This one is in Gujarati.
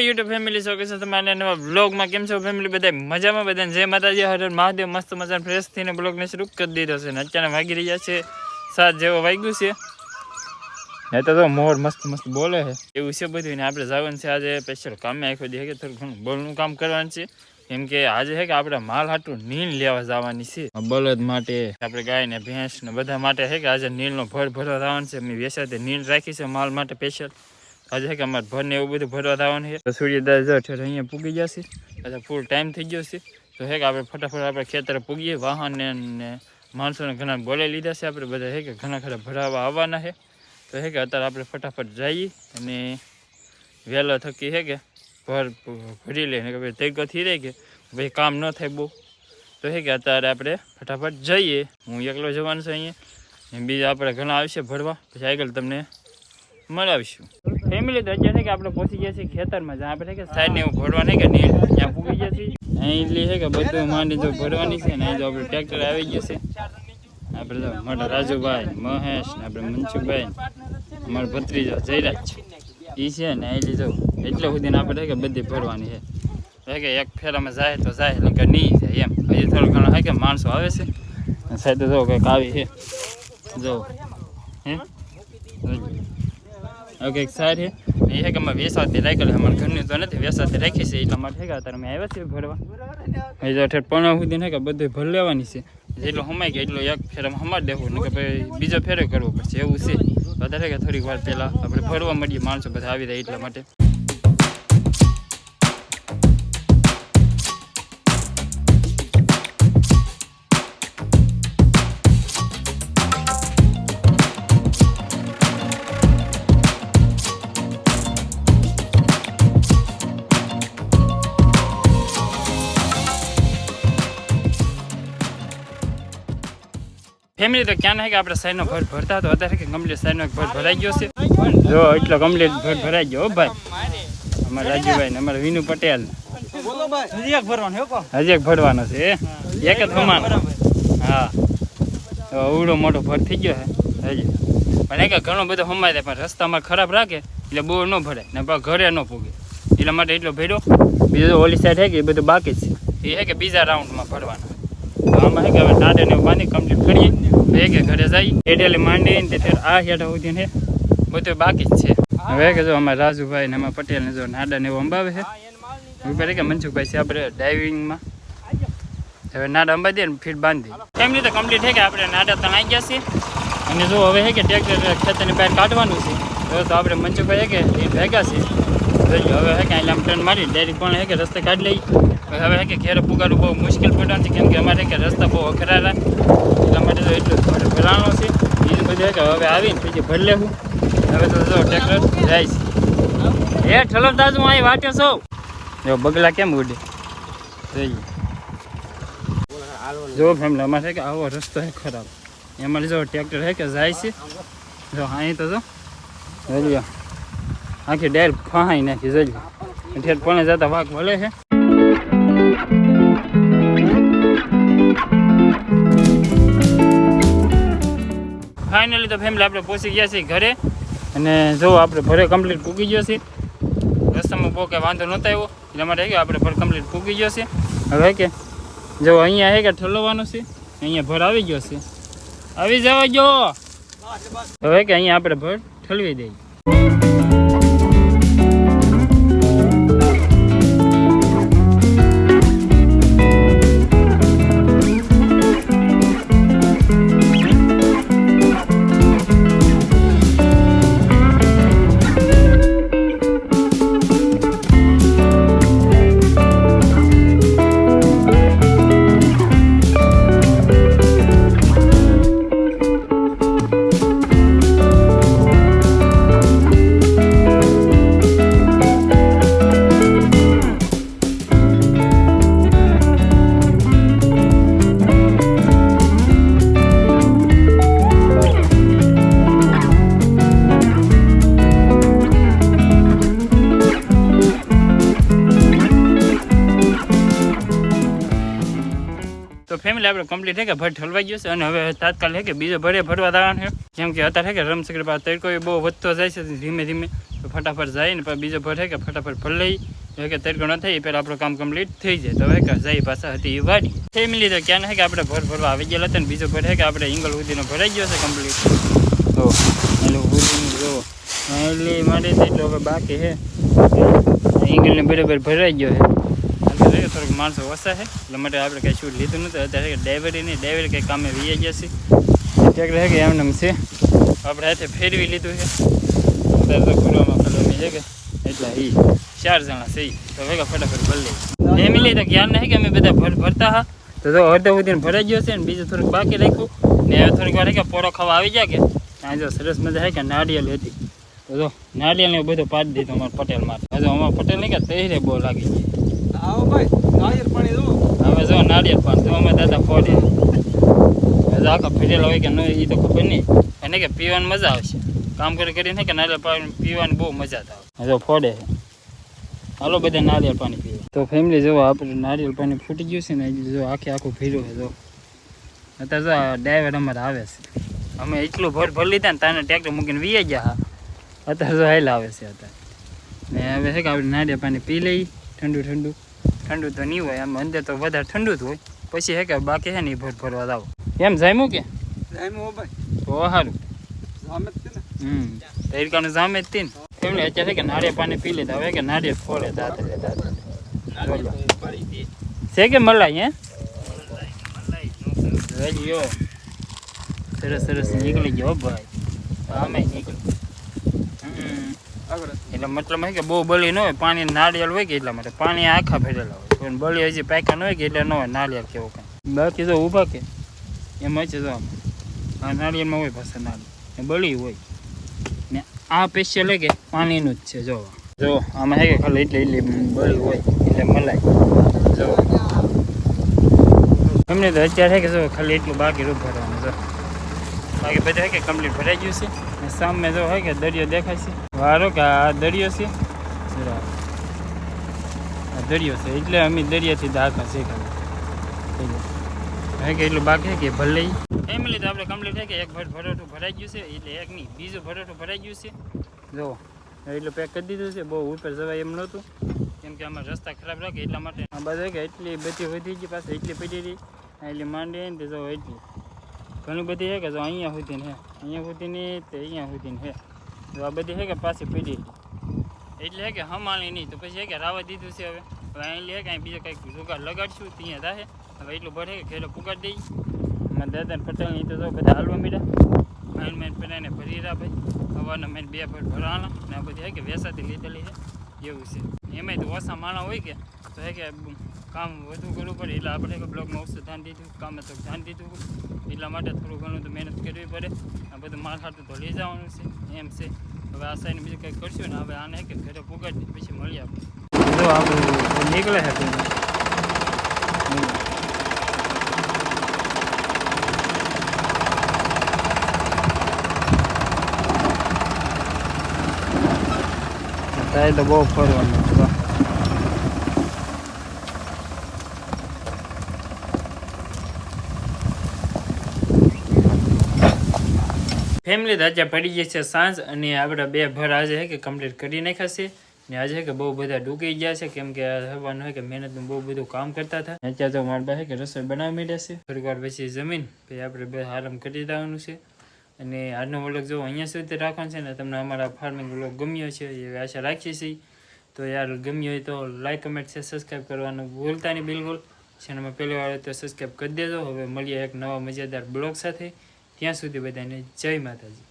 યુટ્યુબ ફેમિલી શો કે છે તમારે નવા બ્લોગમાં કેમ છો ફેમિલી બધા મજામાં? બધાને જય માતાજી. હર મહાદેવ. મસ્ત મજા ફ્રેશ થઈને બ્લોગને શરૂ કરી દીધો છે. ને અત્યારે વાગી રહ્યા છે સાત જેવો વાગ્યું છે. ને તો મોર મસ્ત મસ્ત બોલે છે. એવું છે બધું. ને આપણે જવાનું છે આજે સ્પેશિયલ કામે આખો દે કે થોડું ઘણું બોલનું કામ કરવાનું છે. કેમ કે આજે છે કે આપણે માલ હાટું નીલ લેવા જવાની છે. બળદ માટે. આપણે ગાય ને ભેંસ ને બધા માટે છે કે આજે નીલનો ભર ભરવા જવાનું છે. મેં વેસાતે નીલ રાખી છે માલ માટે સ્પેશિયલ આજે છે કે અમારે ભર ને એવું બધું ભરવા જવાનું છે. તો સૂર્યદાસ જો ઠેર અહીંયા પૂગી જશે. એટલે ફૂલ ટાઈમ થઈ ગયો છે. તો છે કે આપણે ફટાફટ આપણે ખેતરે પૂગીએ, વાહન ને ને માણસોને ઘણા બોલે લીધા છે આપણે બધા છે કે ઘણા ખરા ભરાવા આવવાના છે. તો છે કે અત્યારે આપણે ફટાફટ જઈએ અને વહેલો થકી છે કે ભર, ભરી લઈને કે ભાઈ તૈકો થઈ રહે કે ભાઈ કામ ન થાય બહુ. તો છે કે અત્યારે આપણે ફટાફટ જઈએ. હું એકલો જવાનું છું અહીંયા. ને બીજા આપણે ઘણા આવશે ભરવા. પછી આગળ તમને મળાવીશું. ફેમિલી તો અત્યારે કે આપણે પહોંચી ગયા છીએ ખેતરમાં. જ્યાં આપણે કે સાઈડ ને ભરવા નહીં કે નીલ ત્યાં પૂગી ગયા છીએ. અહીં લી છે કે બધું માંડી જો ભરવાની છે ને અહીં જો આપણે ટ્રેક્ટર આવી ગયું છે. આપણે તો મોટા રાજુભાઈ, મહેશ ને આપણે મનસુખભાઈ, અમારો ભત્રીજો જયરાજ એ છે ને અહીં લીધો એટલે સુધી આપણે કે બધી ભરવાની છે. કે એક ફેરામાં જાય તો જાય એટલે કે નહીં જાય એમ. હજી થોડો ઘણું હોય કે માણસો આવે છે. સાહેબ તો જો કંઈક આવી છે. જો, હે? હવે કંઈક સારી એ છે કે અમે વેસાતી રાખેલું અમારા ઘરની તો નથી વેસાથી રાખી છે. એટલા માટે કે અત્યારે અમે આવ્યા છીએ ભરવા. એ જો ઠેઠ પણ સુધી ને કે બધું ભર લેવાની છે. જેટલો હમાઈ ગયા એટલો એક ફેરામાં હમાર દેવું. કે ભાઈ બીજો ફેરો કરવો પડશે. એવું છે. વધારે કે થોડીક વાર પહેલાં આપણે ભરવા મળીએ માણસો બધા આવી જાય એટલા માટે. ફેમિલી તો ક્યાં નહીં કે આપણે સાઈનો ભર ભરતા તો અત્યારે કે કમ્પ્લીટ સાઈનો ભર ભરાઈ ગયો છે. જો એટલો કમ્પ્લીટ ભર ભરાઈ ગયો હો ભાઈ. અમારા રાજુભાઈ ને અમારા વિનુ પટેલ. હજી એક ભરવાનું હજી એક ભરવાનો છે એક જ કમાન હા. તો અવડો મોટો ભર થઈ ગયો છે હજી. પણ એક ઘણો બધો હમાય થાય પણ રસ્તામાં ખરાબ રાખે એટલે બહુ ન ભરાય ને ઘરે ન પૂગે એટલા માટે એટલો ભર્યો. બીજો ઓલી સાઈડ હે કે એ બધું બાકી છે. એ હે કે બીજા રાઉન્ડમાં ભરવાના. તો આમાં છે કે હવે નાડે ને બાંધી કમ્પ્લીટ કરીએ ભેગે ઘરે જઈ એટેલી માંડી તે આ હેઠા બધું બાકી જ છે. હવે અમારા રાજુભાઈ ને અમારા જો નાડા ને એવું અંબાવે છે. છે આપણે ડાઇવિંગમાં નાડા અંબા દે ને ફીટ બાંધી. કેમ રીતે કમ્પ્લીટ છે કે આપણે નાડા ગયા છીએ. અને જો હવે છે કે ટ્રેક્ટર ખેતરની બહાર કાઢવાનું છે. હવે તો આપણે મનસુખભાઈ છે કે એ ભેગા છે. હવે છે કે અહીં મારી ડાયરેક્ટ પણ કે રસ્તે કાઢી લઈ. હવે કે ઘેર પુગાડવું બહુ મુશ્કેલ પડવાનું છે, કેમ કે અમારે કે રસ્તા બહુ અખરાયેલા એટલા માટે તો એટલું ભર ભરાણો છે. બીજું બધું કે હવે આવીને પછી ભરી લેવું. હવે તો જો ટ્રેક્ટર જાય છે. એ ઠલમદાસ હું અહીં વાટે છો. જો બગલા કેમ ઉડે? જોઈએ જો ફેમિલી અમારે કે આવો રસ્તો છે ખરાબ. એમાં જો ટ્રેક્ટર છે કે જાય છે. જો અહીં તો જો. જોઈ આખી ડાયર ફહાઈ નાખી જઈએ ઠેર પણ જતા વાઘ ભલે છે. ફાઇનલી તો ફેમિલી આપણે પહોંચી ગયા છીએ ઘરે. અને જો આપણે ભરે કમ્પ્લીટ પૂગી ગયો છે રસ્તામાં બહુ કંઈ વાંધો નહોતો આવ્યો. એટલા માટે કે આપણે ભર કમ્પ્લીટ પૂગી ગયો છે હવે કે જો અહીંયા હે કે ઠલવવાનું છે, અહીંયા ભર આવી ગયો છે. આવી જવા ગયો. હવે કે અહીંયા આપણે ભર ઠલવી દઈએ. ફેમિલી આપણે કમ્પ્લીટ છે કે ભર ઠલવાઈ ગયો છે અને હવે તાત્કાલિક છે કે બીજો ભરે ભરવા દાવાનું છે કેમ કે અત્યારે છે કે રમસકર પાસે તડકો એ બહુ વધતો જાય છે, ધીમે ધીમે. તો ફટાફટ જાય ને પછી બીજો ભર હે કે ફટાફટ ભર લઈ. હવે કે તડકો ન થાય એ પહેલાં આપણું કામ કમ્પ્લીટ થઈ જાય. તો હવે કે જાય પાછા હતી એ વાડી. ફેમિલી તો ક્યાં હે કે આપણે ભર ભરવા આવી ગયેલા હતા ને બીજો ભર હે કે આપણે ઇંગલ સુધીનો ભરાઈ ગયો છે કમ્પ્લીટ તો એટલે સુધીનું જો એટલે માટે તો એટલો હવે બાકી છે ઇંગલને બરાબર ભરાઈ ગયો છે આપણે જોઈએ થોડુંક માણસો ઓછા છે. એટલે માટે આપણે કંઈ શૂટ લીધું નથી. અત્યારે ડ્રાઈવરી નહીં ડ્રાઈવર કંઈ કામે વી ગયા છે. ટ્રેક્ટર છે કે એમને એમ છે. આપણે હાથે ફેરવી લીધું છે. અત્યારે તો પૂરવામાં ફેરવી છે કે એટલા ઈ ચાર જણા છે ઈ. તો ભેગા ફટાફટ ભરી લઈએ. ફેમિલી તો જ્ઞાન નહીં કે અમે બધા ભર ભરતા હા. તો જો અડધો સુધીને ભરાઈ ગયો છે ને બીજું થોડુંક બાકી રાખ્યું. ને હવે થોડીક વાર છે કે પોળો ખાવા આવી જાય કે ત્યાં જો સરસ મજા છે કે નાળિયેર હતી. તો જો નાળિયેર ને બધું પાડી દીધું અમારા પટેલ માટે હજુ અમારા પટેલ નહીં કે તહેરે બહુ લાગી ગઈ. આવો ભાઈ નાળિયેર પાણી દો. હવે જો નાળિયેર પાન, તો અમે દાદા ફોડે. હવે આખા ફેરેલા હોય કે ન હોય એ તો ખબર નહીં. એને કે પીવાની મજા આવશે. કામ કરી કરીને કે નાળિયેર પાણી પીવાની બહુ મજા આવે જો ફોડે છે. હાલો બધા નાળિયેર પાણી પીવે તો ફેમિલી જો આપણે નાળિયેર પાણી ફૂટી ગયું છે ને એ જો આખે આખું ફેર્યું છે, જો. અત્યારે જો આ ડ્રાઈવર અમારે આવે છે. અમે એટલું ભર ભર લીધા ને તાને ટ્રેક્ટર મૂકીને વીએ ગયા હા. અત્યારે જો હાલ આવે છે અત્યારે. ને હવે છે કે આપણે નાળિયેર પાણી પી લઈ, ઠંડુ ઠંડુ. ઠંડુ તો નહીં હોય આમ અંદર તો વધારે ઠંડુ જ હોય. પછી હે કે બાકી છે ને ભર ભરવા જાવ એમ જામ્યું કે? જામ્યું ભાઈ. તો સારું જામે જ ને. હમ. તરીકાનું જામે જ તી ને. એમને અત્યારે કે નાળિયેર પાણી પી લીધા હવે કે નાળિયેર ફોડે દાંત લે દાંત છે કે મલાઈ હે? રજો સરસ સરસ નીકળી ગયો ભાઈ. આમે નીકળી. આગળ. એટલે મતલબ કે બહુ બળી ન હોય, પાણી નાળિયેર હોય કે એટલા માટે. પાણી આખા ભરેલા હોય. પણ બળી હજી પાકા ન હોય કે એટલે ન હોય, નાળિયેર કેવું કાંઈ. બાકી જો ઊભા કે. એમાં છે જો. આ નાળિયેરમાં હોય પાસે નાળિયેર બળી હોય. ને આ સ્પેશિયલ કે પાણીનું જ છે, જો. જો, આમાં હે કે ખાલી એટલે એટલી બળી હોય, એટલે મલાઈ. જો. એમને તો અત્યારે કે જો ખાલી એટલું બાકી રૂપ ભરવાનું જો. બાકી બધું હે કે કમ્પ્લીટ ભરાઈ ગયું છે. ને સામે જો હે કે દરિયો દેખાય છે. વારો કે આ દરિયો છે? જરા. આ દરિયો છે. એટલે અમે દરિયાથી દાખા છે ખાલી હે કે એટલું બાકી છે કે ભલે ફેમિલી તો આપણે કમ્પ્લીટ છે કે એક ભર ભરોઠું ભરાઈ ગયું છે. એટલે એક નહીં, બીજું ભરોઠું ભરાઈ ગયું છે. જો, એટલું પેક કરી દીધું છે. બહુ ઉપર જવાય એમ નહોતું. કેમ કે આમાં રસ્તા ખરાબ રાખે એટલા માટે. આ બાજુ હે કે એટલી બધી વધી ગઈ પાછી, એટલી પડી રહી. આ એટલી માંડી ને તે જો એટલી. ઘણી બધી છે કે જો અહીંયા સુધીને હે અહીંયા સુધીની તે અહીંયા સુધીને હે તો આ બધી છે કે પાછી પડી રહી એટલે હે કે હમાણી નહીં તો પછી હે કે રાવા દીધું છે હવે હવે અહીં હે કે અહીં બીજો કંઈક જુગાડ લગાડશું ત્યાં થાય હવે એટલું ભરે કે ઘેરે પુગાડી દઈ મારા દાદા ને પટેલની તો જો બધા હાલવા મીડા માઇન માઇન પેલાને ભરી રહ્યા ભાઈ. હવાના માઇન બે ભર ભરવાના ને આ બધી હે કે વેસાતી લીધેલી છે એવું છે. એમાંય તો ઓછા માણા હોય કે, તો હે કે કામ વધુ કરવું પડે. એટલે આપણે બ્લોગમાં ઓછું ધ્યાન દીધું, કામે તો ધ્યાન દીધું. એટલા માટે થોડું ઘણું તો મહેનત કરવી પડે. આ બધું માલ હાટું તો લઈ જવાનું છે. એમ છે. હવે આ સાઈડ બીજું કંઈક કરશું ને, હવે આને કે ઘરે પુગાડી, પછી મળીએ આપણે. નીકળે છે થાય તો બહુ ફરવાનું છે ફેમિલી તો આજે પડી ગઈ છે સાંજ અને આપણે બે ભર આજે છે કે કમ્પ્લીટ કરી નાખ્યા છે. ને આજે કે બહુ બધા ડૂકી ગયા છે, કેમ કે હવાનું હોય કે મહેનતનું બહુ બધું કામ કરતા હતા. અત્યારે તો મારા પાસે કે રસોઈ બનાવી માંડ્યા છે. થોડીક પછી જમીન, પછી આપણે બે આરામ કરી દેવાનું છે. અને આજનો વ્લોગ જો અહીંયા સુધી રાખવાનો છે ને, તમને અમારા ફાર્મિંગ વ્લોગ ગમ્યો છે એ આશા રાખીએ છીએ. તો યાર, ગમ્યો હોય તો લાઇક કમેન્ટ છે સબસ્ક્રાઈબ કરવાનું ભૂલતા નહીં, બિલકુલ. ચેનલમાં પહેલી વાર તો સબસ્ક્રાઈબ કરી દેજો. હવે મળીએ એક નવા મજેદાર બ્લોગ સાથે. ત્યાં સુધી બધાને જય માતાજી.